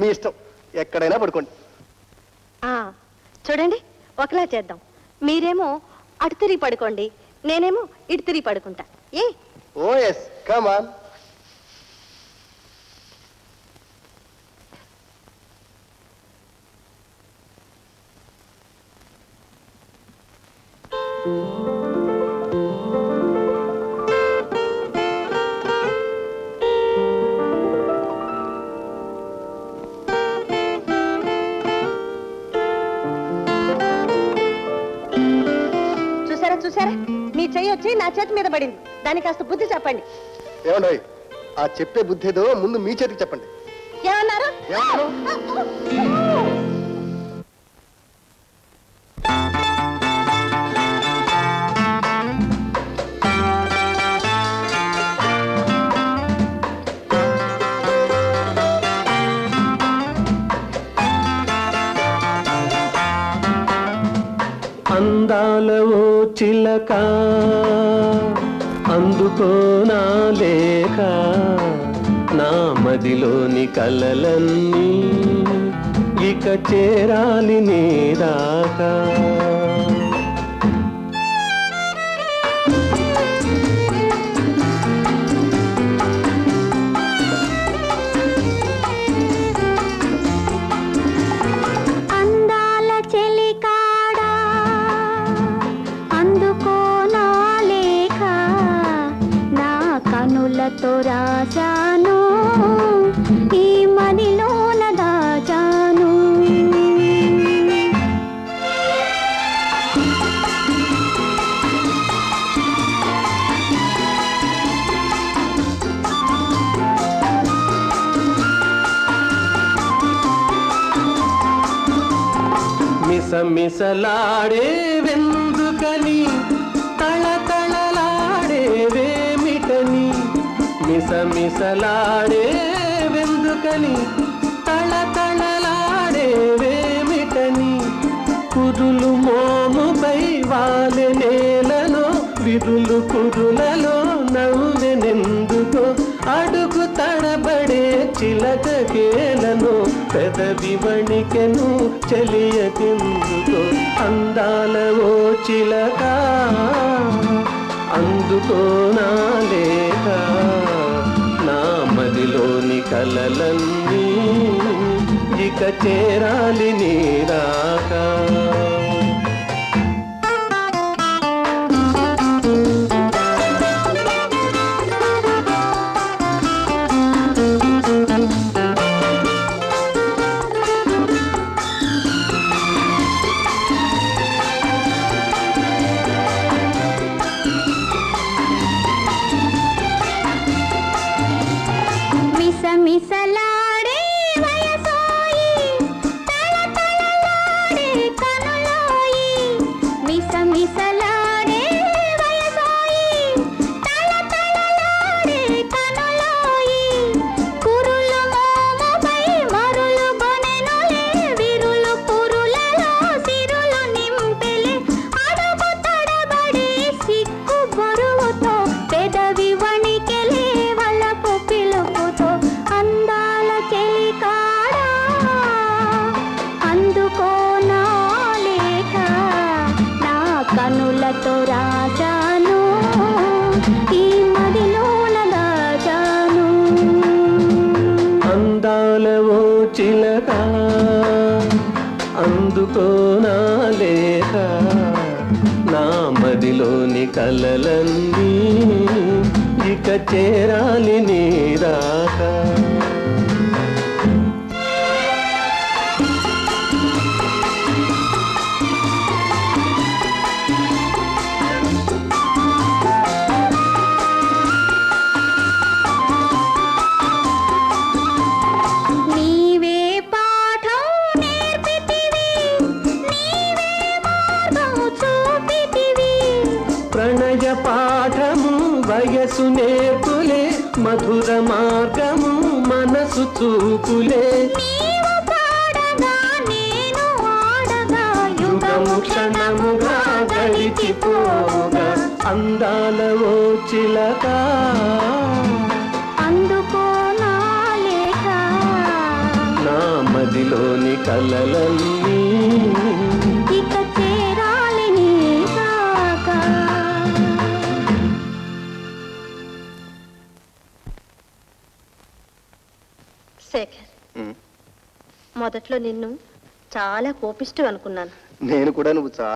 మీ ఇష్టం. ఎక్కడైనా పడుకోండి. ఆ, చూడండి ఒకలా చేద్దాం. మీరేమో అటు తిరిగి పడుకోండి నేనేమో ఇటు తిరిగి పడుకుంటా. ఏ? ఓ ఎస్ కమాన్ మీ చెయ్యి వచ్చి నా చేతి మీద పడింది. దానికి కాస్త బుద్ధి చెప్పండి. ఏమండి ఆ చెప్పే బుద్ధి ఏదో ముందు మీ చేతికి చెప్పండి. ఏమన్నారు? ఏమన్నారు? అందాల ఓ చిలక అందుకో నా లేఖ. నా మదిలోని కలలన్నీ ఇక చేరాలి నీ దాకా. కనులతో రాశాను ఈ మదిలోన దాచాను. మిసమిసలాడే వెందుకని తళతళలాడే మిసమిసలాడే వెందుకని తళతళలాడే వేమిటని కురులు మోముపై వాలె నేలలో విరులు కురులలో నవ్వెనెందుకో అడుగు తడబడే చిలక కేలను పెదవి వణికెను చెలియకెందుకో అందాల ఓ చిలక అందుకోనాలే కలలన్నీ ఇక చేరాలి నీరా. మిసలాడే వయసోయి తళతళలాడే కనులోయి కనులతో రాజాను ఈ మదిలోన దాచాను అందాల ఓ చిలక అందుకో నా లేఖ నా మదిలోని కలలన్నీ ఇక చేరాలి నీరాక నీవే వయసు నేర్పులే మధుర మార్గము మనసు చూపులే. యుగము క్షణముగా గడిచిపోగా. అందాల ఓ చిలక. నా మదిలోని కలలన్నీ శేఖర్. మొదట్లో నిన్ను చాలా కోపిస్తూ అనుకున్నాను నేను కూడా నువ్వు చాలా